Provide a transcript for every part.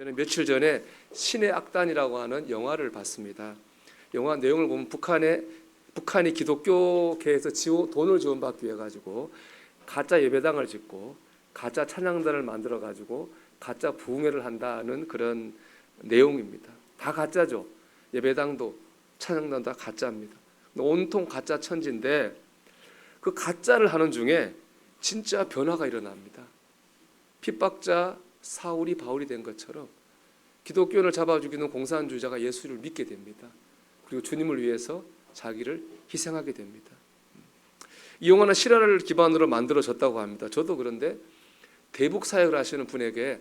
저는 며칠 전에 신의 악단이라고 하는 영화를 봤습니다. 영화 내용을 보면 북한의 북한이 기독교계에서 지원, 돈을 지원받기 위해 가지고 가짜 예배당을 짓고 가짜 찬양단을 만들어 가지고 가짜 부흥회를 한다는 그런 내용입니다. 다 가짜죠. 예배당도 찬양단도 다 가짜입니다. 온통 가짜 천지인데 그 가짜를 하는 중에 진짜 변화가 일어납니다. 핍박자 사울이 바울이 된 것처럼 기독교를 잡아 죽이는 공산주의자가 예수를 믿게 됩니다. 그리고 주님을 위해서 자기를 희생하게 됩니다. 이 영화는 실화를 기반으로 만들어졌다고 합니다. 저도 그런데 대북 사역을 하시는 분에게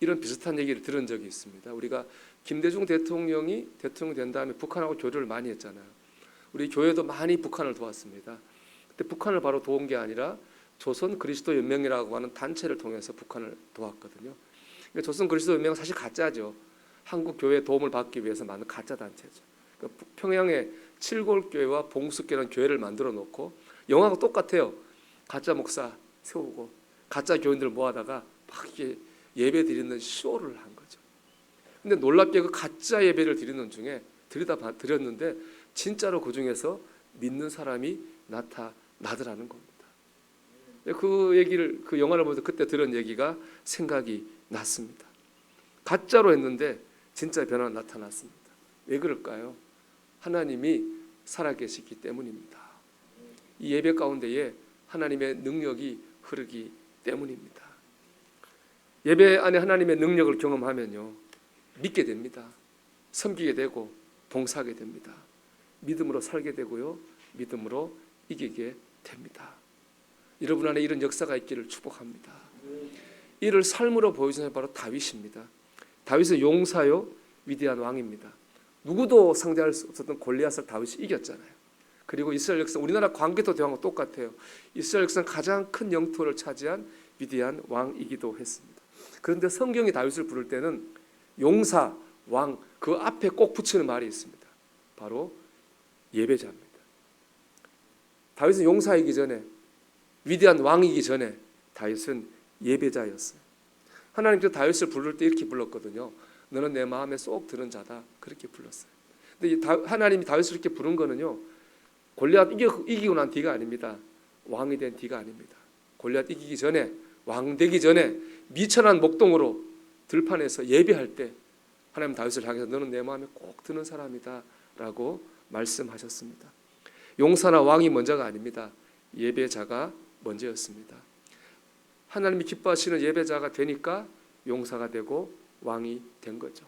이런 비슷한 얘기를 들은 적이 있습니다. 우리가 김대중 대통령이 대통령 된 다음에 북한하고 교류를 많이 했잖아요. 우리 교회도 많이 북한을 도왔습니다. 그때 북한을 바로 도운 게 아니라 조선 그리스도 연맹이라고 하는 단체를 통해서 북한을 도왔거든요. 그러니까 조선 그리스도 연맹은 사실 가짜죠. 한국 교회 도움을 받기 위해서 만든 가짜 단체죠. 그러니까 평양에 칠골교회와 봉숙교라는 교회를 만들어 놓고 영화가 똑같아요. 가짜 목사 세우고 가짜 교인들 모아다가 막 예배 드리는 쇼를 한 거죠. 근데 놀랍게 그 가짜 예배를 드리는 중에 드리다 봐- 드렸는데 진짜로 그 중에서 믿는 사람이 나타나더라는 겁니다. 그 얘기를 그 영화를 보면서 그때 들은 얘기가 생각이 났습니다. 가짜로 했는데 진짜 변화가 나타났습니다. 왜 그럴까요? 하나님이 살아계시기 때문입니다. 이 예배 가운데에 하나님의 능력이 흐르기 때문입니다. 예배 안에 하나님의 능력을 경험하면요. 믿게 됩니다. 섬기게 되고 봉사하게 됩니다. 믿음으로 살게 되고요. 믿음으로 이기게 됩니다. 여러분 안에 이런 역사가 있기를 축복합니다. 이를 삶으로 보여주는 바로 다윗입니다. 다윗은 용사요 위대한 왕입니다. 누구도 상대할 수 없었던 골리앗을 다윗이 이겼잖아요. 그리고 이스라엘 역사 우리나라 광개토 대왕과 똑같아요. 이스라엘 역사 가장 큰 영토를 차지한 위대한 왕이기도 했습니다. 그런데 성경이 다윗을 부를 때는 용사, 왕 그 앞에 꼭 붙이는 말이 있습니다. 바로 예배자입니다. 다윗은 용사이기 전에 위대한 왕이기 전에 다윗은 예배자였어요. 하나님께서 다윗을 부를 때 이렇게 불렀거든요. 너는 내 마음에 쏙 드는 자다. 그렇게 불렀어요. 근데 하나님이 다윗을 이렇게 부른 거는요. 골리앗 이기, 이기 고 난 뒤가 아닙니다. 왕이 된 뒤가 아닙니다. 골리앗 이기기 전에 왕 되기 전에 미천한 목동으로 들판에서 예배할 때 하나님 다윗을 향해서 너는 내 마음에 꼭 드는 사람이다라고 말씀하셨습니다. 용사나 왕이 먼저가 아닙니다. 예배자가 먼저였습니다. 하나님이 기뻐하시는 예배자가 되니까 용사가 되고 왕이 된 거죠.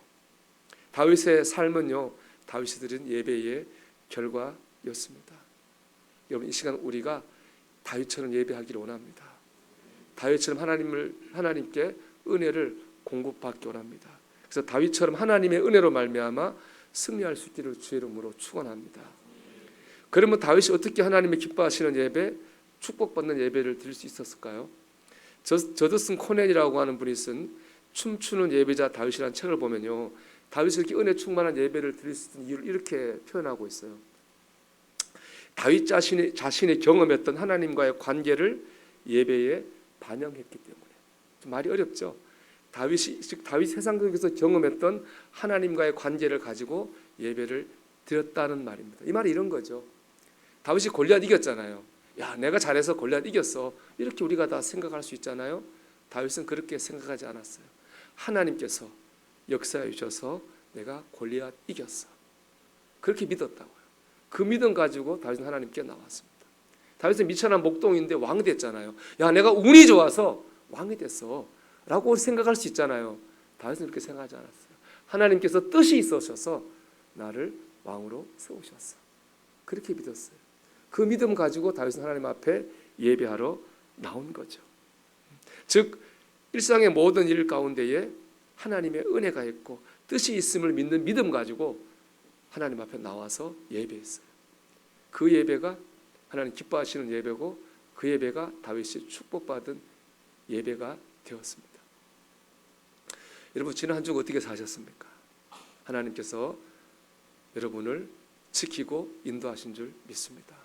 다윗의 삶은요, 다윗이 드린 예배의 결과였습니다. 여러분 이 시간 우리가 다윗처럼 예배하기를 원합니다. 다윗처럼 하나님을 하나님께 은혜를 공급받기 원합니다. 그래서 다윗처럼 하나님의 은혜로 말미암아 승리할 수 있기를 주의 이름으로 축원합니다. 그러면 다윗이 어떻게 하나님의 기뻐하시는 예배, 축복받는 예배를 드릴 수 있었을까요? 저, 저드슨 코넨이라고 하는 분이 쓴 춤추는 예배자 다윗이라는 책을 보면요. 다윗이 이렇게 은혜 충만한 예배를 드릴 수 있는 이유를 이렇게 표현하고 있어요. 다윗 자신이 자신이 경험했던 하나님과의 관계를 예배에 반영했기 때문에 좀 말이 어렵죠. 다윗이 즉 다윗 세상 속에서 경험했던 하나님과의 관계를 가지고 예배를 드렸다는 말입니다. 이 말이 이런 거죠. 다윗이 골리앗 이겼잖아요. 야, 내가 잘해서 골리앗 이겼어. 이렇게 우리가 다 생각할 수 있잖아요. 다윗은 그렇게 생각하지 않았어요. 하나님께서 역사해 주셔서 내가 골리앗 이겼어. 그렇게 믿었다고요. 그 믿음 가지고 다윗은 하나님께 나왔습니다. 다윗은 미천한 목동인데 왕 됐잖아요. 야, 내가 운이 좋아서 왕이 됐어. 라고 생각할 수 있잖아요. 다윗은 그렇게 생각하지 않았어요. 하나님께서 뜻이 있으셔서 나를 왕으로 세우셨어. 그렇게 믿었어요. 그 믿음 가지고 다윗은 하나님 앞에 예배하러 나온 거죠. 즉 일상의 모든 일 가운데에 하나님의 은혜가 있고 뜻이 있음을 믿는 믿음 가지고 하나님 앞에 나와서 예배했어요. 그 예배가 하나님 기뻐하시는 예배고 그 예배가 다윗이 축복받은 예배가 되었습니다. 여러분 지난 한 주 어떻게 사셨습니까? 하나님께서 여러분을 지키고 인도하신 줄 믿습니다.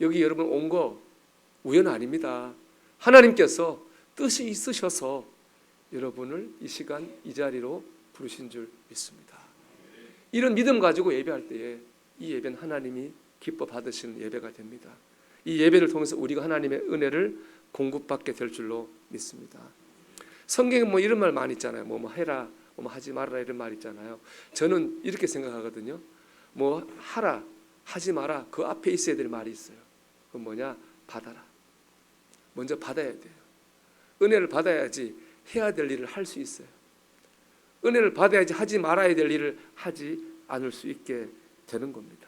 여기 여러분 온 거 우연 아닙니다. 하나님께서 뜻이 있으셔서 여러분을 이 시간 이 자리로 부르신 줄 믿습니다. 이런 믿음 가지고 예배할 때에 이 예배는 하나님이 기뻐 받으시는 예배가 됩니다. 이 예배를 통해서 우리가 하나님의 은혜를 공급받게 될 줄로 믿습니다. 성경에 뭐 이런 말 많이 있잖아요. 뭐, 뭐 해라, 뭐 하지 말아라 이런 말 있잖아요. 저는 이렇게 생각하거든요. 뭐 하라, 하지 마라 그 앞에 있어야 될 말이 있어요. 그 뭐냐? 받아라. 먼저 받아야 돼요. 은혜를 받아야지 해야 될 일을 할 수 있어요. 은혜를 받아야지 하지 말아야 될 일을 하지 않을 수 있게 되는 겁니다.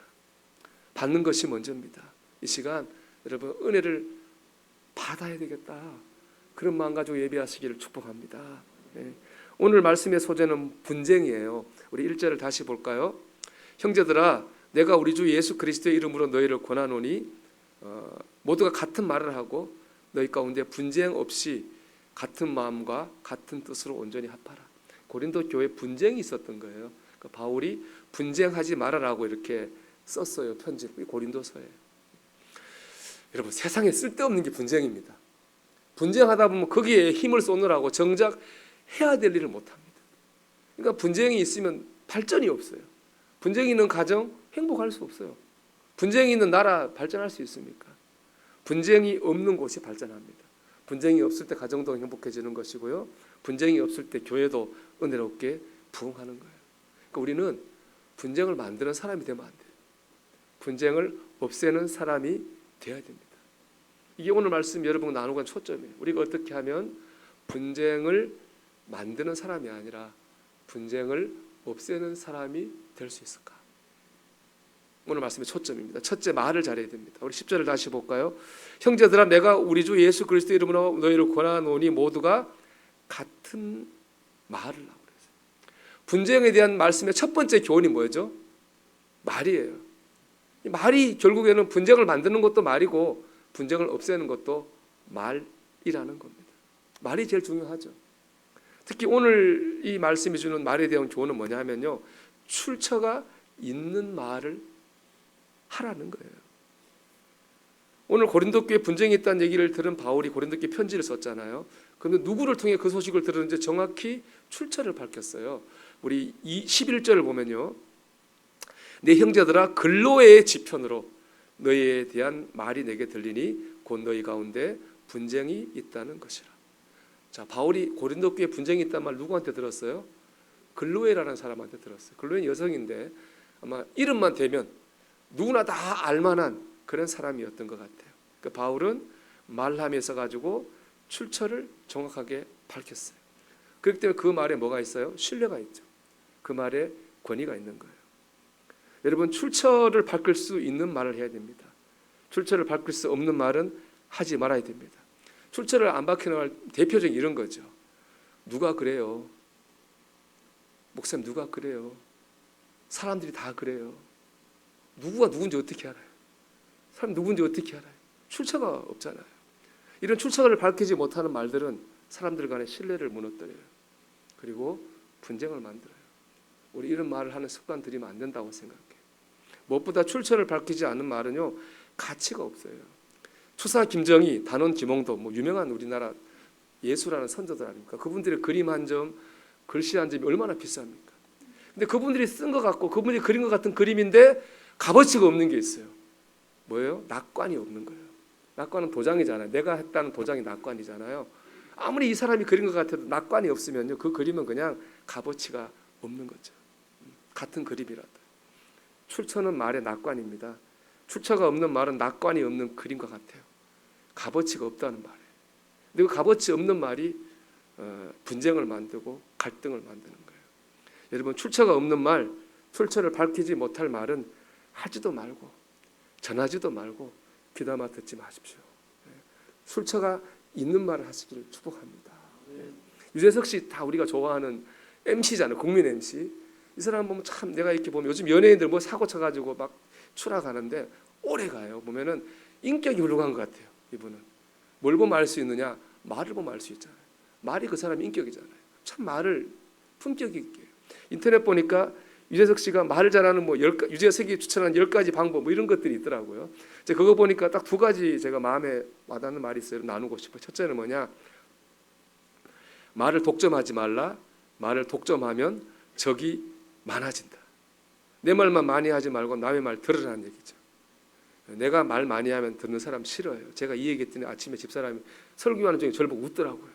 받는 것이 먼저입니다. 이 시간 여러분 은혜를 받아야 되겠다. 그런 마음 가지고 예배하시기를 축복합니다. 네. 오늘 말씀의 소재는 분쟁이에요. 우리 1절을 다시 볼까요? 형제들아 내가 우리 주 예수 그리스도의 이름으로 너희를 권하노니 어, 모두가 같은 말을 하고 너희 가운데 분쟁 없이 같은 마음과 같은 뜻으로 온전히 합하라. 고린도 교회 분쟁이 있었던 거예요. 그러니까 바울이 분쟁하지 말아라고 이렇게 썼어요 편지를 고린도서에. 여러분 세상에 쓸데없는 게 분쟁입니다. 분쟁하다 보면 거기에 힘을 쏟느라고 정작 해야 될 일을 못 합니다. 그러니까 분쟁이 있으면 발전이 없어요. 분쟁이 있는 가정 행복할 수 없어요. 분쟁이 있는 나라 발전할 수 있습니까? 분쟁이 없는 곳이 발전합니다. 분쟁이 없을 때 가정도 행복해지는 것이고요. 분쟁이 없을 때 교회도 은혜롭게 부흥하는 거예요. 그러니까 우리는 분쟁을 만드는 사람이 되면 안 돼요. 분쟁을 없애는 사람이 되어야 됩니다. 이게 오늘 말씀 여러분 나누고 있는 초점이에요. 우리가 어떻게 하면 분쟁을 만드는 사람이 아니라 분쟁을 없애는 사람이 될 수 있을까? 오늘 말씀의 초점입니다. 첫째 말을 잘해야 됩니다. 우리 10절을 다시 볼까요? 형제들아 내가 우리 주 예수 그리스도 이름으로 너희를 권하노니 모두가 같은 말을 하고 그랬어요. 분쟁에 대한 말씀의 첫 번째 교훈이 뭐죠? 말이에요. 이 말이 결국에는 분쟁을 만드는 것도 말이고 분쟁을 없애는 것도 말이라는 겁니다. 말이 제일 중요하죠. 특히 오늘 이 말씀이 주는 말에 대한 교훈은 뭐냐면요. 출처가 있는 말을 하라는 거예요. 오늘 고린도 교회 분쟁이 있다는 얘기를 들은 바울이 고린도 교회 편지를 썼잖아요. 그런데 누구를 통해 그 소식을 들었는지 정확히 출처를 밝혔어요. 우리 11절을 보면요. 내 형제들아 근로의 지편으로 너희에 대한 말이 내게 들리니 곧 너희 가운데 분쟁이 있다는 것이라. 자, 바울이 고린도 교회 분쟁이 있다는 말 누구한테 들었어요? 글로에라는 사람한테 들었어요. 글로에는 여성인데 아마 이름만 대면 누구나 다 알만한 그런 사람이었던 것 같아요. 그 바울은 말함에서 가지고 출처를 정확하게 밝혔어요. 그렇기 때문에 그 말에 뭐가 있어요? 신뢰가 있죠. 그 말에 권위가 있는 거예요. 여러분 출처를 밝힐 수 있는 말을 해야 됩니다. 출처를 밝힐 수 없는 말은 하지 말아야 됩니다. 출처를 안 밝히는 대표적인 이런 거죠. 누가 그래요? 목사님 누가 그래요? 사람들이 다 그래요. 누구가 누군지 어떻게 알아요? 사람 누군지 어떻게 알아요? 출처가 없잖아요. 이런 출처를 밝히지 못하는 말들은 사람들 간의 신뢰를 무너뜨려요. 그리고 분쟁을 만들어요. 우리 이런 말을 하는 습관 들이면 안 된다고 생각해요. 무엇보다 출처를 밝히지 않는 말은요 가치가 없어요. 추사 김정희, 단원 김홍도 뭐 유명한 우리나라 예수라는 선조들 아닙니까? 그분들의 그림 한 점, 글씨 한 점이 얼마나 비쌉니까? 근데 그분들이 쓴 것 같고 그분이 그린 것 같은 그림인데 값어치가 없는 게 있어요. 뭐예요? 낙관이 없는 거예요. 낙관은 도장이잖아요. 내가 했다는 도장이 낙관이잖아요. 아무리 이 사람이 그린 것 같아도 낙관이 없으면요 그 그림은 그냥 값어치가 없는 거죠. 같은 그림이라도 출처는 말의 낙관입니다. 출처가 없는 말은 낙관이 없는 그림과 같아요. 값어치가 없다는 말이에요. 근데 그 값어치 없는 말이 어, 분쟁을 만들고 갈등을 만드는 거예요. 여러분 출처가 없는 말, 출처를 밝히지 못할 말은 하지도 말고 전하지도 말고 귀담아 듣지 마십시오. 예. 출처가 있는 말을 하시기를 축복합니다. 예. 유재석 씨 다 우리가 좋아하는 MC잖아요. 국민 MC. 이 사람 보면 참 내가 이렇게 보면 요즘 연예인들 뭐 사고 쳐가지고 막 추락하는데 오래 가요. 보면은 인격이 훌륭한 것 같아요. 이분은 뭘 보면 알 수 있느냐? 말을 보면 알 수 있잖아요. 말이 그 사람 인격이잖아요. 참 말을 품격 있게. 인터넷 보니까 유재석 씨가 말을 잘하는 뭐 열, 유재석이 추천한 열 가지 방법 뭐 이런 것들이 있더라고요. 제가 그거 보니까 딱 두 가지 제가 마음에 와닿는 말이 있어요. 나누고 싶어요. 첫째는 뭐냐? 말을 독점하지 말라. 말을 독점하면 적이 많아진다. 내 말만 많이 하지 말고 남의 말 들으라는 얘기죠. 내가 말 많이 하면 듣는 사람 싫어요. 제가 이 얘기했더니 아침에 집사람이 설교하는 중에 저를 보고 웃더라고요.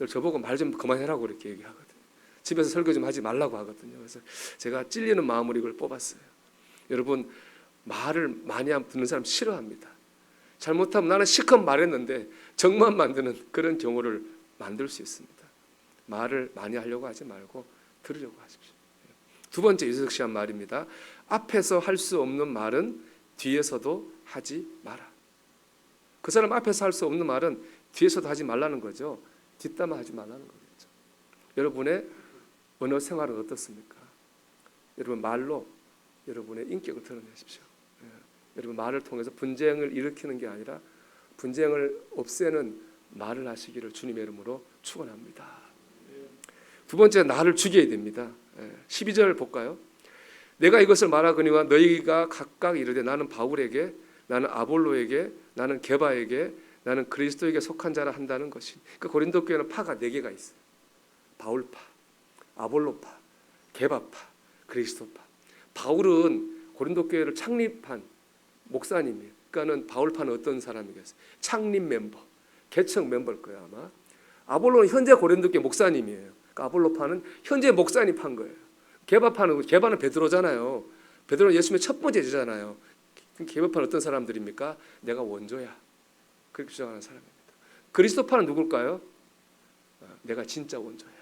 늘 저보고 말 좀 그만해라고 이렇게 얘기하거든요. 집에서 설교 좀 하지 말라고 하거든요. 그래서 제가 찔리는 마음으로 이걸 뽑았어요. 여러분 말을 많이 하면 듣는 사람 싫어합니다. 잘못하면 나는 실컷 말했는데 정만 만드는 그런 경우를 만들 수 있습니다. 말을 많이 하려고 하지 말고 들으려고 하십시오. 두 번째 유재석 씨한 말입니다. 앞에서 할 수 없는 말은 뒤에서도 하지 마라. 그 사람 앞에서 할 수 없는 말은 뒤에서도 하지 말라는 거죠. 뒷담화 하지 말라는 거겠죠. 여러분의 언어 생활은 어떻습니까? 여러분 말로 여러분의 인격을 드러내십시오. 예. 여러분 말을 통해서 분쟁을 일으키는 게 아니라 분쟁을 없애는 말을 하시기를 주님의 이름으로 축원합니다. 두 번째 나를 죽여야 됩니다. 12절 볼까요? 내가 이것을 말하거니와 너희가 각각 이르되 나는 바울에게 나는 아볼로에게 나는 게바에게 나는 그리스도에게 속한 자라 한다는 것이. 그 고린도 교회는 파가 네 개가 있어요. 바울파, 아볼로파, 게바파, 그리스도파. 바울은 고린도 교회를 창립한 목사님이에요. 그러니까는 바울파는 어떤 사람이겠어요? 창립 멤버, 개척 멤버일 거예요 아마. 아볼로는 현재 고린도 교회 목사님이에요. 그러니까 아볼로파는 현재 목사님 판 거예요. 게바파는 게바는 베드로잖아요. 베드로는 예수님의 첫 번째 제자잖아요. 게바파는 어떤 사람들입니까? 내가 원조야. 그렇게 주장하는 사람입니다. 그리스도파는 누굴까요? 아, 내가 진짜 원조야.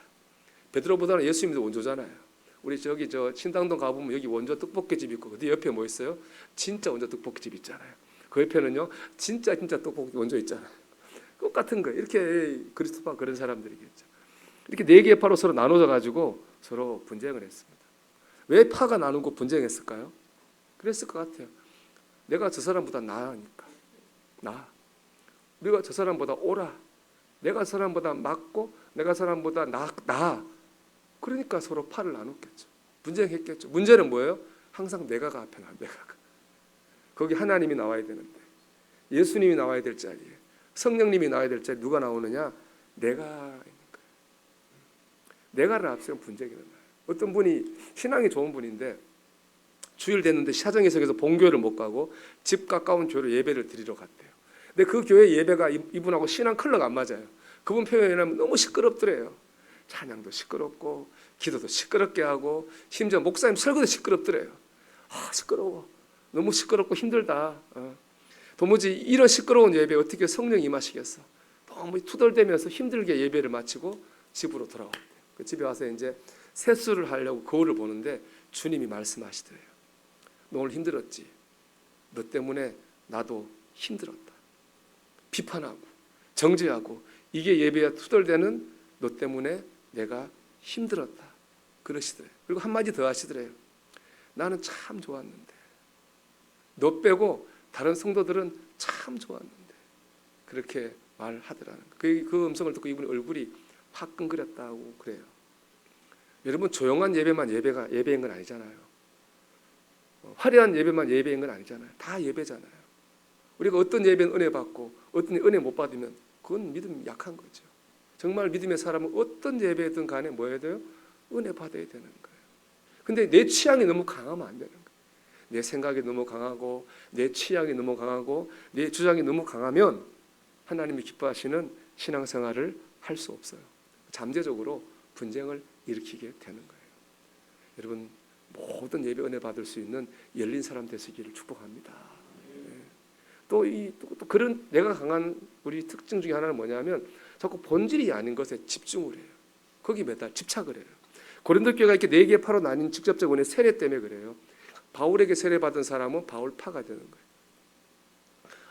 베드로보다는 예수님도 원조잖아요. 우리 저기 저 신당동 가보면 여기 원조 떡볶이집 있고 그 옆에 뭐 있어요? 진짜 원조 떡볶이집 있잖아요. 그 옆에는요 진짜 진짜 떡볶이 원조 있잖아요. 똑같은 거예요. 이렇게 그리스도파 그런 사람들이겠죠. 이렇게 네 개의 파로 서로 나눠져 가지고 서로 분쟁을 했습니다. 왜 파가 나누고 분쟁했을까요? 그랬을 것 같아요. 내가 저 사람보다 나으니까 나. 우리가 저 사람보다 오라. 내가 저 사람보다 맞고 내가 저 사람보다 나, 나. 그러니까 서로 팔을 나눴겠죠. 분쟁했겠죠. 문제는 뭐예요? 항상 내가가 앞에 나. 내가가. 거기 하나님이 나와야 되는데 예수님이 나와야 될 자리에 성령님이 나와야 될 자리에 누가 나오느냐? 내가 내가를 앞세운 분쟁이 일어나요. 어떤 분이 신앙이 좋은 분인데 주일 됐는데 사정해석에서 본교회를 못 가고 집 가까운 교회로 예배를 드리러 갔대요. 근데 그 교회 예배가 이- 이분하고 신앙 컬러가 안 맞아요. 그분 표현하면 너무 시끄럽더래요. 찬양도 시끄럽고 기도도 시끄럽게 하고 심지어 목사님 설교도 시끄럽더래요. 아 시끄러워. 너무 시끄럽고 힘들다. 어. 도무지 이런 시끄러운 예배 어떻게 성령 임하시겠어? 너무 투덜대면서 힘들게 예배를 마치고 집으로 돌아왔대요. 그 집에 와서 이제 세수를 하려고 거울을 보는데 주님이 말씀하시더래요. 너 오늘 힘들었지? 너 때문에 나도 힘들었다. 비판하고 정죄하고 이게 예배에 투덜대는 너 때문에 내가 힘들었다. 그러시더래요. 그리고 한마디 더 하시더래요. 나는 참 좋았는데 너 빼고 다른 성도들은 참 좋았는데 그렇게 말하더라는. 그, 그 음성을 듣고 이분의 얼굴이 화끈거렸다고 그래요. 여러분 조용한 예배만 예배가 예배인 건 아니잖아요. 어, 화려한 예배만 예배인 건 아니잖아요. 다 예배잖아요. 우리가 어떤 예배는 은혜 받고 어떤 은혜 못 받으면 그건 믿음 약한 거죠. 정말 믿음의 사람은 어떤 예배든 간에 뭐 해야 돼요? 은혜 받아야 되는 거예요. 근데 내 취향이 너무 강하면 안 되는 거예요. 내 생각이 너무 강하고 내 취향이 너무 강하고 내 주장이 너무 강하면 하나님이 기뻐하시는 신앙생활을 할 수 없어요. 잠재적으로 분쟁을 일으키게 되는 거예요. 여러분 모든 예배 은혜 받을 수 있는 열린 사람 되시기를 축복합니다. 또이 또, 또 그런 내가 강한 우리 특징 중에 하나는 뭐냐면 자꾸 본질이 아닌 것에 집중을 해요. 거기 매달 집착을 해요. 고린도 교회가 이렇게 네개 파로 나뉜 직접적 은혜 세례 때문에 그래요. 바울에게 세례 받은 사람은 바울 파가 되는 거예요.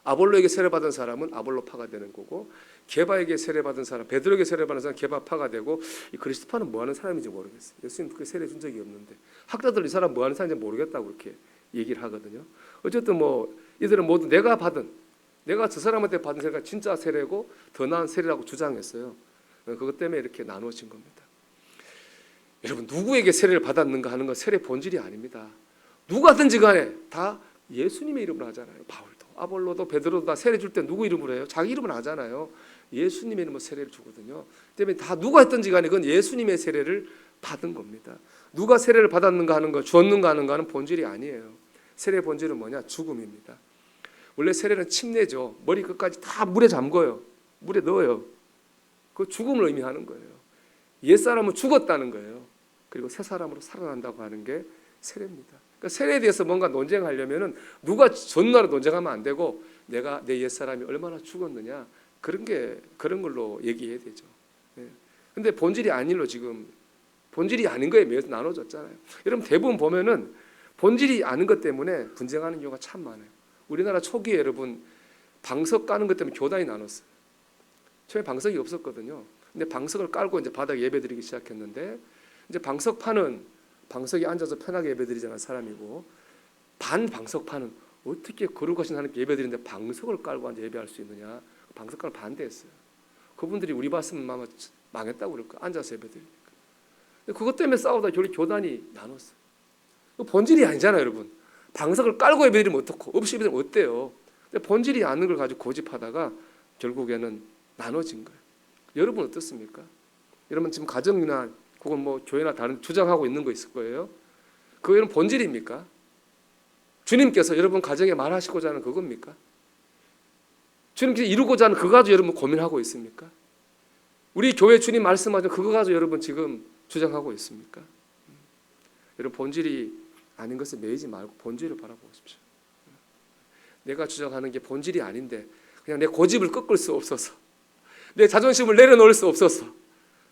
아볼로에게 세례 받은 사람은 아볼로 파가 되는 거고 게바에게 세례 받은 사람, 베드로에게 세례 받은 사람 게바 파가 되고 이 그리스도파는 뭐 하는 사람인지 모르겠어요. 예수님 그 세례 준 적이 없는데 학자들 이 사람 뭐 하는 사람인지 모르겠다고 그렇게 얘기를 하거든요. 어쨌든 뭐 이들은 모두 내가 받은 내가 저 사람한테 받은 세례가 진짜 세례고 더 나은 세례라고 주장했어요. 그것 때문에 이렇게 나누어진 겁니다. 여러분 누구에게 세례를 받았는가 하는 건 세례 본질이 아닙니다. 누가든지 간에 다 예수님의 이름으로 하잖아요. 바울도 아볼로도 베드로도 다 세례 줄 때 누구 이름으로 해요? 자기 이름은 하잖아요. 예수님의 이름으로 세례를 주거든요. 때문에 다 누가 했든지 간에 그건 예수님의 세례를 받은 겁니다. 누가 세례를 받았는가 하는 거, 주었는가 하는 거는 본질이 아니에요. 세례 본질은 뭐냐? 죽음입니다. 원래 세례는 침례죠. 머리 끝까지 다 물에 잠궈요. 물에 넣어요. 그 죽음을 의미하는 거예요. 옛 사람은 죽었다는 거예요. 그리고 새 사람으로 살아난다고 하는 게 세례입니다. 그러니까 세례에 대해서 뭔가 논쟁하려면은 누가 전나로 논쟁하면 안 되고 내가 내 옛 사람이 얼마나 죽었느냐 그런 게 그런 걸로 얘기해야 되죠. 예. 근데 본질이 아닐로 지금 본질이 아닌 거에 매여서 나눠졌잖아요. 여러분 대부분 보면은 본질이 아닌 것 때문에 분쟁하는 경우가 참 많아요. 우리나라 초기에 여러분 방석 까는 것 때문에 교단이 나눴어요. 처음에 방석이 없었거든요. 근데 방석을 깔고 이제 바닥에 예배드리기 시작했는데 이제 방석파는 방석에 앉아서 편하게 예배드리자는 사람이고 반 방석파는 어떻게 거룩하신 하나님께 예배드리는데 방석을 깔고 앉아 예배할 수 있느냐 방석 깔 반대했어요. 그분들이 우리 봤으면 아마 망했다고 그럴 거야. 앉아서 예배드리니까. 그것 때문에 싸우다 결국 교단이 나눴어요. 그 본질이 아니잖아요, 여러분. 방석을 깔고 예배드리면 어떻고 없이 예배드리면 어때요? 근데 본질이 아닌 걸 가지고 고집하다가 결국에는 나눠진 거예요. 여러분 어떻습니까? 여러분 지금 가정이나 혹은 뭐 교회나 다른 주장하고 있는 거 있을 거예요. 그거 여러분 본질입니까? 주님께서 여러분 가정에 말하시고자 하는 그겁니까? 주님께서 이루고자 하는 그거 가지고 여러분 고민하고 있습니까? 우리 교회 주님 말씀하신 그거 가지고 여러분 지금 주장하고 있습니까? 음. 여러분 본질이 아닌 것을 매이지 말고 본질을 바라보십시오. 내가 주장하는 게 본질이 아닌데 그냥 내 고집을 꺾을 수 없어서 내 자존심을 내려놓을 수 없어서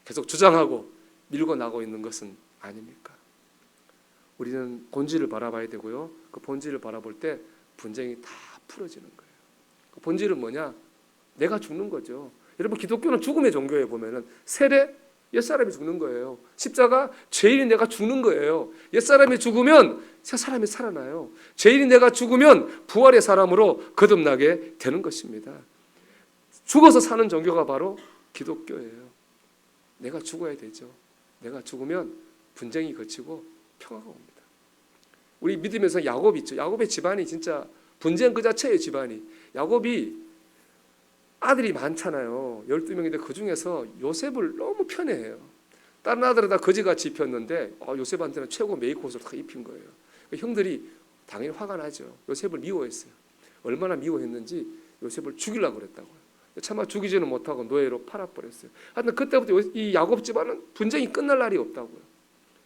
계속 주장하고 밀고 나고 있는 것은 아닙니까? 우리는 본질을 바라봐야 되고요. 그 본질을 바라볼 때 분쟁이 다 풀어지는 거예요. 그 본질은 뭐냐? 내가 죽는 거죠. 여러분 기독교는 죽음의 종교에 보면은 세례 옛 사람이 죽는 거예요. 십자가 죄인이 내가 죽는 거예요. 옛 사람이 죽으면 새 사람이 살아나요. 죄인이 내가 죽으면 부활의 사람으로 거듭나게 되는 것입니다. 죽어서 사는 종교가 바로 기독교예요. 내가 죽어야 되죠. 내가 죽으면 분쟁이 거치고 평화가 옵니다. 우리 믿으면서 야곱 있죠. 야곱의 집안이 진짜 분쟁 그 자체의 집안이. 야곱이 아들이 많잖아요. 12명인데 그 중에서 요셉을 너무 편애해요. 다른 아들은 다 거지같이 입혔는데 어, 요셉한테는 최고 메이크 옷을 다 입힌 거예요. 형들이 당연히 화가 나죠. 요셉을 미워했어요. 얼마나 미워했는지 요셉을 죽이려고 그랬다고요. 차마 죽이지는 못하고 노예로 팔아버렸어요. 하여튼 그때부터 이 야곱 집안은 분쟁이 끝날 날이 없다고요.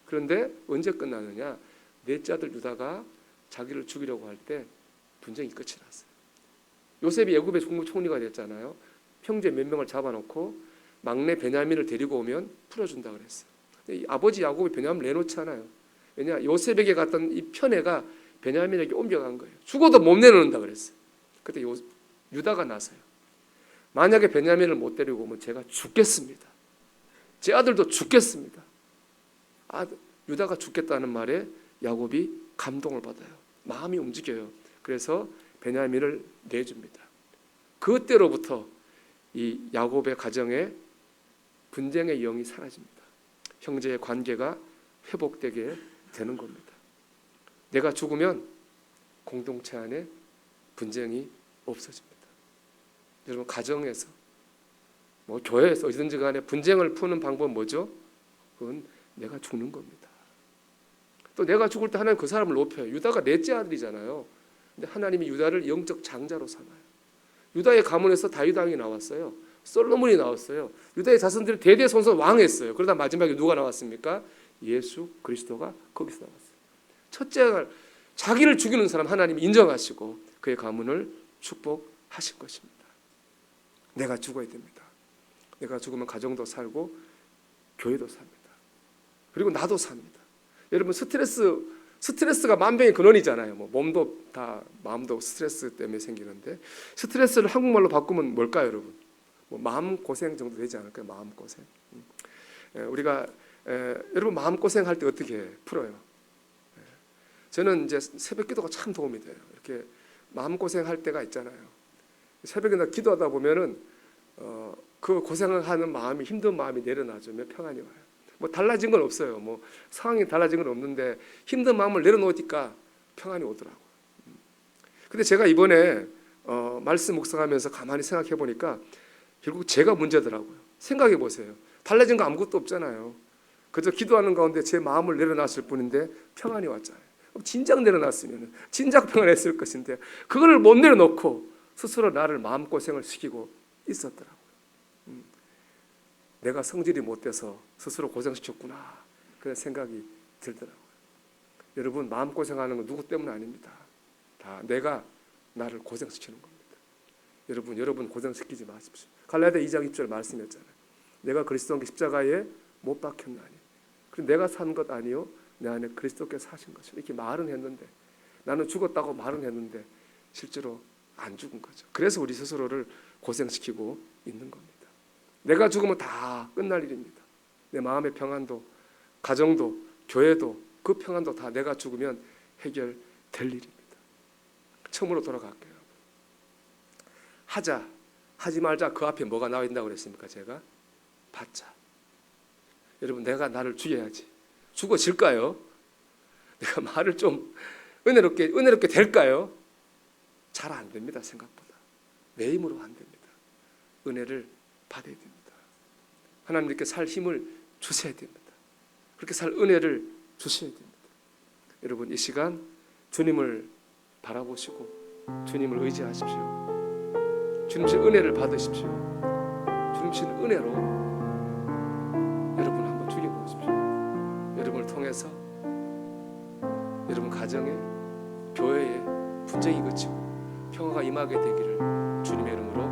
그런데 언제 끝나느냐? 넷째 아들 유다가 자기를 죽이려고 할 때 분쟁이 끝이 났어요. 요셉이 애굽의 국무총리가 됐잖아요. 형제 몇 명을 잡아놓고 막내 베냐민을 데리고 오면 풀어준다 그랬어요. 이 아버지 야곱이 베냐민 내놓잖아요. 왜냐 요셉에게 갔던 이 편애가 베냐민에게 옮겨간 거예요. 죽어도 못 내놓는다 그랬어요. 그때 요, 유다가 나서요. 만약에 베냐민을 못 데리고 오면 제가 죽겠습니다. 제 아들도 죽겠습니다. 아, 유다가 죽겠다는 말에 야곱이 감동을 받아요. 마음이 움직여요. 그래서 베냐민을 내줍니다. 그때로부터 이 야곱의 가정에 분쟁의 영이 사라집니다. 형제의 관계가 회복되게 되는 겁니다. 내가 죽으면 공동체 안에 분쟁이 없어집니다. 여러분 가정에서 뭐 교회에서 어디든지 간에 분쟁을 푸는 방법은 뭐죠? 그건 내가 죽는 겁니다. 또 내가 죽을 때 하나님 그 사람을 높여요. 유다가 넷째 아들이잖아요. 근데 하나님이 유다를 영적 장자로 삼아요. 유다의 가문에서 다윗 왕이 나왔어요. 솔로몬이 나왔어요. 유다의 자손들이 대대손손 왕했어요. 그러다 마지막에 누가 나왔습니까? 예수 그리스도가 거기서 나왔어요. 첫째가 자기를 죽이는 사람 하나님이 인정하시고 그의 가문을 축복하실 것입니다. 내가 죽어야 됩니다. 내가 죽으면 가정도 살고 교회도 삽니다. 그리고 나도 삽니다. 여러분 스트레스 스트레스가 만병의 근원이잖아요. 뭐 몸도 다 마음도 스트레스 때문에 생기는데 스트레스를 한국말로 바꾸면 뭘까요, 여러분? 뭐 마음 고생 정도 되지 않을까요? 마음 고생. 음. 예, 우리가 에, 여러분 마음 고생할 때 어떻게 풀어요? 예. 저는 이제 새벽기도가 참 도움이 돼요. 이렇게 마음 고생할 때가 있잖아요. 새벽에 나 기도하다 보면은 어, 그 고생을 하는 마음이 힘든 마음이 내려놔주면 평안이 와요. 뭐 달라진 건 없어요. 뭐 상황이 달라진 건 없는데 힘든 마음을 내려놓으니까 평안이 오더라고요. 음. 근데 제가 이번에 어, 말씀 묵상하면서 가만히 생각해 보니까 결국 제가 문제더라고요. 생각해 보세요. 달라진 거 아무것도 없잖아요. 그저 기도하는 가운데 제 마음을 내려놨을 뿐인데 평안이 왔잖아요. 진작 내려놨으면 진작 평안했을 것인데 그거를 못 내려놓고 스스로 나를 마음 고생을 시키고 있었더라고요. 음, 내가 성질이 못 돼서 스스로 고생시켰구나 그런 생각이 들더라고요. 여러분 마음 고생하는 건 누구 때문 아닙니다. 다 내가 나를 고생시키는 겁니다. 여러분 여러분 고생시키지 마십시오. 갈라디아 2장 2절 말씀이었잖아요. 내가 그리스도께 십자가에 못 박혔나니 그리고 내가 산 것 아니요 내 안에 그리스도께서 사신 것이다. 이렇게 말은 했는데 나는 죽었다고 말은 했는데 실제로 안 죽은 거죠. 그래서 우리 스스로를 고생시키고 있는 겁니다. 내가 죽으면 다 끝날 일입니다. 내 마음의 평안도 가정도 교회도 그 평안도 다 내가 죽으면 해결될 일입니다. 처음으로 돌아갈게요. 하자 하지 말자 그 앞에 뭐가 나와 있다고 그랬습니까? 제가 받자. 여러분 내가 나를 죽여야지. 죽어질까요? 내가 말을 좀 은혜롭게 은혜롭게 될까요? 잘 안 됩니다 생각보다 내 힘으로 안 됩니다. 은혜를 받아야 됩니다. 하나님 이렇게 살 힘을 주셔야 됩니다. 그렇게 살 은혜를 주셔야 됩니다. 여러분 이 시간 주님을 바라보시고 주님을 의지하십시오. 주님 신 은혜를 받으십시오. 주님 신 은혜로 여러분 한번 죽여보십시오. 여러분을 통해서 여러분 가정에 교회에 분쟁이 그치고 평화가 임하게 되기를 주님의 이름으로